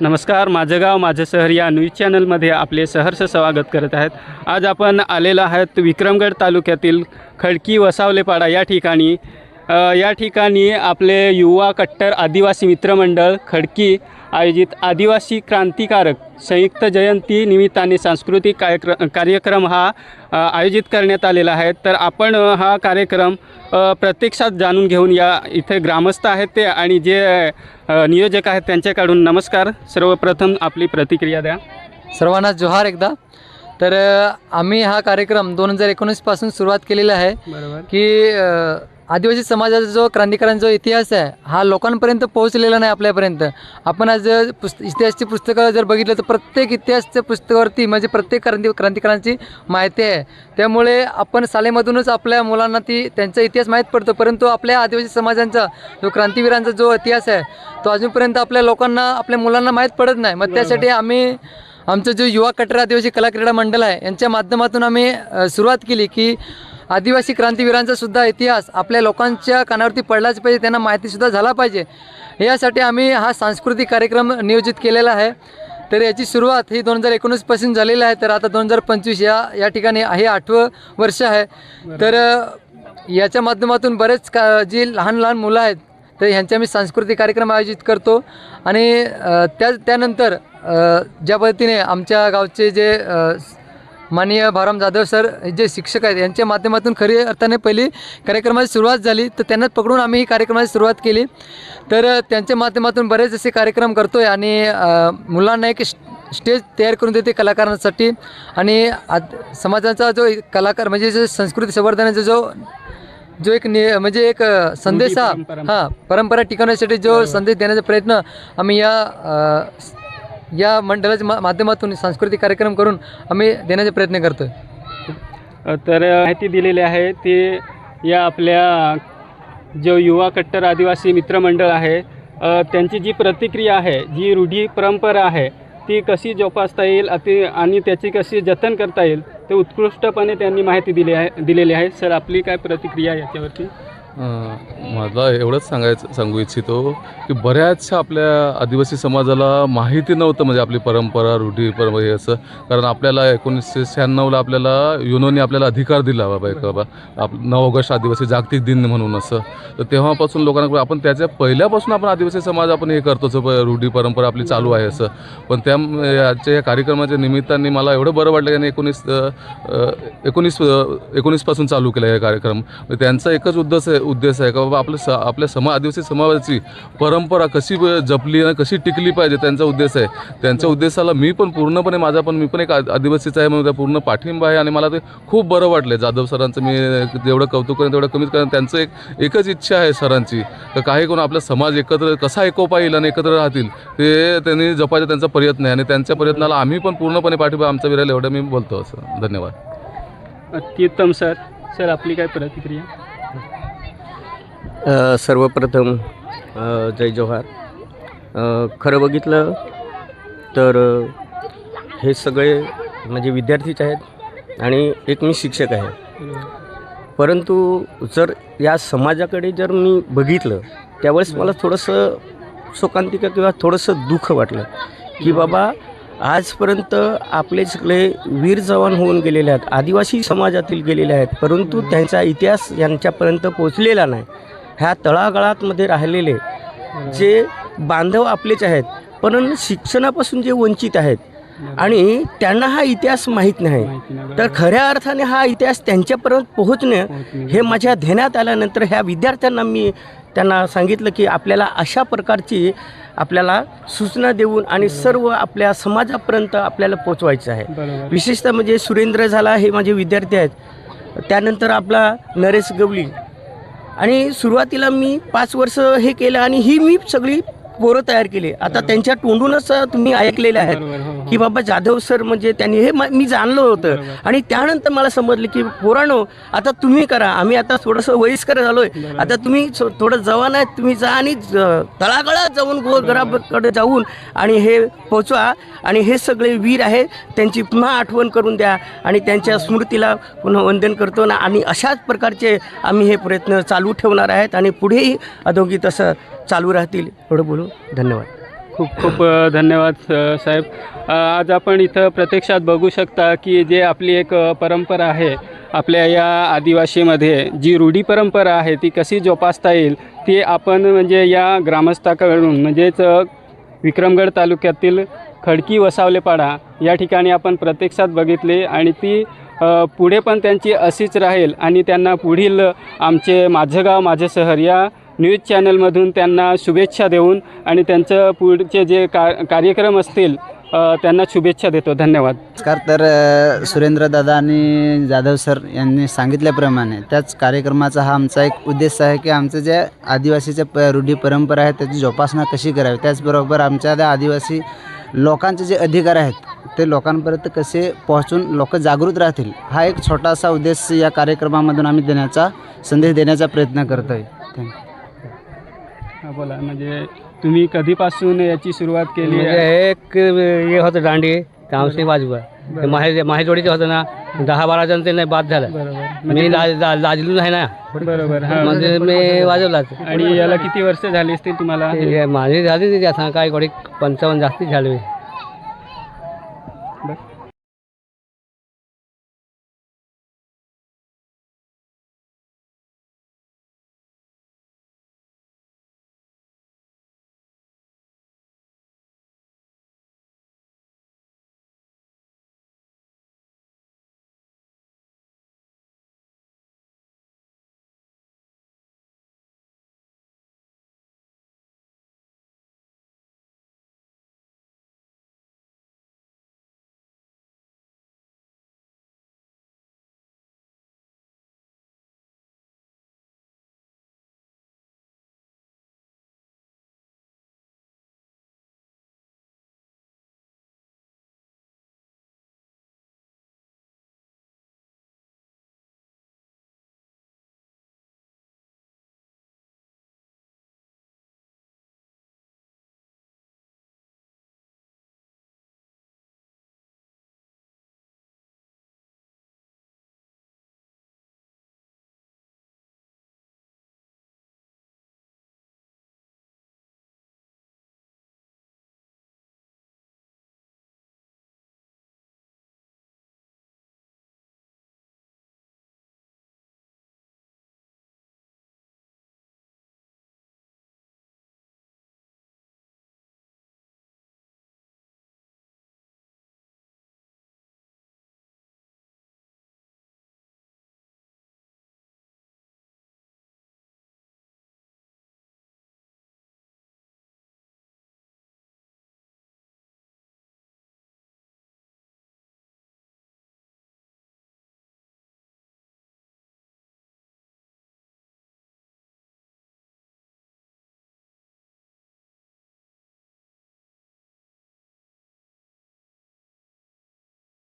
नमस्कार माझं गाव माझं शहर या न्यूज चॅनलमध्ये आपले सहर्ष स्वागत करत आहेत. आज आपण आलेलो आहात विक्रमगड तालुक्यातील खडकी वसावलेपाडा या ठिकाणी. या ठिकाणी आपले युवा कट्टर आदिवासी मित्रमंडळ खडकी आयोजित आदिवासी क्रांतिकारक संयुक्त जयंती निमित्ताने सांस्कृतिक कार्यक्र कार्यक्रम हा आयोजित करण्यात आलेला आहे. तर आपण हा कार्यक्रम प्रत्यक्षात जाणून घेऊन या इथे ग्रामस्थ आहेत ते आणि जे नियोजक आहेत त्यांच्याकडून नमस्कार. सर्वप्रथम आपली प्रतिक्रिया द्या. सर्वांना जोहार एकदा. तर आम्ही हा कार्यक्रम दोन हजार एकोणीसपासून सुरुवात केलेला आहे. की आदिवासी समाजाचा जो क्रांतिकारांचा जो इतिहास आहे हा लोकांपर्यंत पोहोचलेला नाही आपल्यापर्यंत. आपण आज पुस्त इतिहासची पुस्तकं जर बघितलं तर प्रत्येक इतिहासच्या पुस्तकावरती म्हणजे प्रत्येक क्रांती क्रांतिकारांची माहिती आहे. त्यामुळे आपण शाळेमधूनच आपल्या मुलांना ती त्यांचा इतिहास माहीत पडतो. परंतु आपल्या आदिवासी समाजांचा जो क्रांतीवीरांचा जो इतिहास आहे तो अजूनपर्यंत आपल्या लोकांना आपल्या मुलांना माहीत पडत नाही. मग त्यासाठी आम्ही आमचं जो युवा कटरा आदिवासी कला क्रीडा मंडळ आहे यांच्या माध्यमातून आम्ही सुरुवात केली की आदिवासी क्रांतीवीरांचा सुद्धा इतिहास आपल्या लोकांच्या कानावरती पडलाच पाहिजे त्यांना माहितीसुद्धा झाला पाहिजे. यासाठी आम्ही हा सांस्कृतिक कार्यक्रम नियोजित केलेला आहे. तर याची सुरुवात ही दोन हजार एकोणीसपासून झालेली आहे. तर आता दोन हजार पंचवीस या या ठिकाणी हे आठवं वर्ष आहे. तर याच्या माध्यमातून बरेच का जी लहान लहान मुलं आहेत तर ह्यांचे आम्ही सांस्कृतिक कार्यक्रम आयोजित करतो. आणि त्या त्यानंतर ज्या पद्धतीने आमच्या गावचे जे माननीय भाराम जाधव सर हे जे शिक्षक आहेत यांच्या माध्यमातून खरी अर्थाने पहिली कार्यक्रमाची सुरुवात झाली तर त्यांनाच पकडून आम्ही ही कार्यक्रमाची सुरुवात केली. तर त्यांच्या माध्यमातून बरेच असे कार्यक्रम करतो आहे आणि मुलांना एक स्ट- स्टेज तयार करून देते कलाकारांसाठी. आणि समाजाचा जो कलाकार म्हणजे जो संस्कृती संवर्धनाचा जो जो एक नि म्हणजे एक संदेश हा परंपरा. हां परंपरा टिकवण्यासाठी जो संदेश देण्याचा प्रयत्न आम्ही या या मंडळाच्या मा माध्यमातून सांस्कृतिक कार्यक्रम करून आम्ही देण्याचा प्रयत्न करतो आहे तर माहिती दिलेली आहे ती या आपल्या जो युवा कट्टर आदिवासी मित्रमंडळ आहे त्यांची जी प्रतिक्रिया आहे जी रूढी परंपरा आहे ती कशी जोपासता येईल अति आणि त्याची कशी जतन करता येईल ते उत्कृष्टपणे त्यांनी माहिती दिली आहे दिलेली आहे. सर आपली काय प्रतिक्रिया याच्यावरती? मला एवढंच सांगायचं सांगू इच्छितो की बऱ्याचशा आपल्या आदिवासी समाजाला माहिती नव्हतं म्हणजे आपली परंपरा रूढी परंपरा हे असं. कारण आपल्याला एकोणीसशे शहाण्णवला आपल्याला युनोनी आपल्याला अधिकार दिला बाबा एक बाबा. आप नऊ ऑगस्ट आदिवासी जागतिक दिन म्हणून असं. तर तेव्हापासून लोकांना आपण त्याच्या पहिल्यापासून आपण आदिवासी समाज आपण हे करतोच रूढी परंपरा आपली चालू आहे असं. पण त्या याच्या या कार्यक्रमाच्या निमित्ताने मला एवढं बरं वाटलं की एकोणीस एकोणीस एकोणीसपासून चालू केला हे कार्यक्रम. म्हणजे त्यांचा एकच उद्देश आहे उद्देश आहे का? बाबा आपलं स आपल्या समा आदिवासी समाजाची परंपरा कशी जपली आणि कशी टिकली पाहिजे त्यांचा उद्देश आहे. त्यांच्या उद्देशाला मी पण पूर्णपणे माझा पण मी पण एक आदिवासीचा आहे म्हणून त्या पूर्ण पाठिंबा आहे आणि मला ते खूप बरं वाटलं जाधव सरांचं मी जेवढं कौतुक करेन तेवढं कमीच करेन. त्यांचं एक एकच इच्छा आहे सरांची. तर काही कोण आपला समाज एकत्र कसा एकोपा येईल आणि एकत्र राहतील ते त्यांनी जपायचा त्यांचा प्रयत्न आहे. आणि त्यांच्या प्रयत्नाला आम्ही पण पूर्णपणे पाठिंबा आमचा विरायला एवढं मी बोलतो असं. धन्यवाद. अत्युत्तम सर सर आपली काय प्रतिक्रिया? सर्वप्रथम जय जोहार. खरं बघितलं तर हे सगळे म्हणजे विद्यार्थीच आहेत आणि एक मी शिक्षक आहे. परंतु जर या समाजाकडे जर मी बघितलं त्यावेळेस मला थोडंसं शोकांतिका किंवा थोडंसं दुःख वाटलं की बाबा आजपर्यंत आपले सगळे वीर जवान होऊन गेलेले आहेत आदिवासी समाजातील गेलेले आहेत परंतु त्यांचा इतिहास यांच्यापर्यंत पोचलेला नाही. ह्या तळागाळातमध्ये राहिलेले जे बांधव आपलेच आहेत पण शिक्षणापासून जे वंचित आहेत आणि त्यांना हा इतिहास माहीत नाही. तर खऱ्या अर्थाने हा इतिहास त्यांच्यापर्यंत पोहोचणं हे माझ्या ध्यानात आल्यानंतर ह्या विद्यार्थ्यांना मी त्यांना सांगितलं की आपल्याला अशा प्रकारची आपल्याला सूचना देऊन आणि सर्व आपल्या समाजापर्यंत आपल्याला पोचवायचं आहे. विशेषतः म्हणजे सुरेंद्र झाला हे माझे विद्यार्थी आहेत. त्यानंतर आपला नरेश गवळी आणि सुरुवातीला मी पाच वर्ष हे केलं आणि ही मी सगळी पोरं तयार केली. आता त्यांच्या तोंडूनच तुम्ही ऐकलेले आहेत हो हो. की बाबा जाधव सर म्हणजे त्यांनी हे म- मी जाणलं होतं. आणि त्यानंतर मला समजलं की पोरानो आता तुम्ही करा. आम्ही आता थोडंसं वयस्कर झालोय. आता तुम्ही थोडं जवान आहेत तुम्ही जा आणि तळागाळात जाऊन गोरगराकडे जाऊन आणि हे पोचवा. आणि हे सगळे वीर आहेत त्यांची पुन्हा आठवण करून द्या. आणि त्यांच्या स्मृतीला पुन्हा वंदन करतो ना. आणि अशाच प्रकारचे आम्ही हे प्रयत्न चालू ठेवणार आहेत. आणि पुढेही अधोगीत असं चालू राहतील एवढं बोलू. धन्यवाद. खूप खूप धन्यवाद साहेब. आज आपण इथं प्रत्यक्षात बघू शकता की जे आपली एक परंपरा आहे आपल्या या आदिवासीमध्ये जी रूढी परंपरा आहे ती कशी जोपासता येईल ती आपण म्हणजे या ग्रामस्थाकडून म्हणजेच विक्रमगड तालुक्यातील खडकी वसावलेपाडा या ठिकाणी आपण प्रत्यक्षात बघितली आणि ती पुढे पण त्यांची अशीच राहील आणि त्यांना पुढील आमचे माझं गाव माझं शहर या न्यूज चॅनलमधून त्यांना शुभेच्छा देऊन आणि त्यांचं पुढचे जे का कार्यक्रम असतील त्यांना शुभेच्छा देतो. धन्यवाद. नमस्कार तर सुरेंद्र सुरेंद्रदादा आणि जाधव सर यांनी सांगितल्याप्रमाणे त्याच कार्यक्रमाचा हा आमचा एक उद्देश आहे की आमचं जे आदिवासीच्या प रूढी परंपरा आहे त्याची जोपासना कशी करावी? त्याचबरोबर आमच्या त्या आदिवासी लोकांचे जे अधिकार आहेत ते लोकांपर्यंत कसे पोहोचून लोक जागृत राहतील हा एक छोटासा उद्देश या कार्यक्रमामधून आम्ही देण्याचा संदेश देण्याचा प्रयत्न करतो आहे थँक्यू हा, बोला. म्हणजे तुम्ही कधीपासून याची सुरुवात केली म्हणजे आहे एक हे होतं दांडी तामसी बाजूवर ते माहे माहेजोडीचे होतं ना. दहा बारा जण ते बाद झालं. बरोबर. मी लाज ला- लाजलो नाही ना. बरोबर हा. म्हणजे मी वाजवलाच. आणि याला किती वर्ष झाली असतील तुम्हाला? माझी झाली नाही आता काय कोणी पंचावन्न जास्तीच झाले.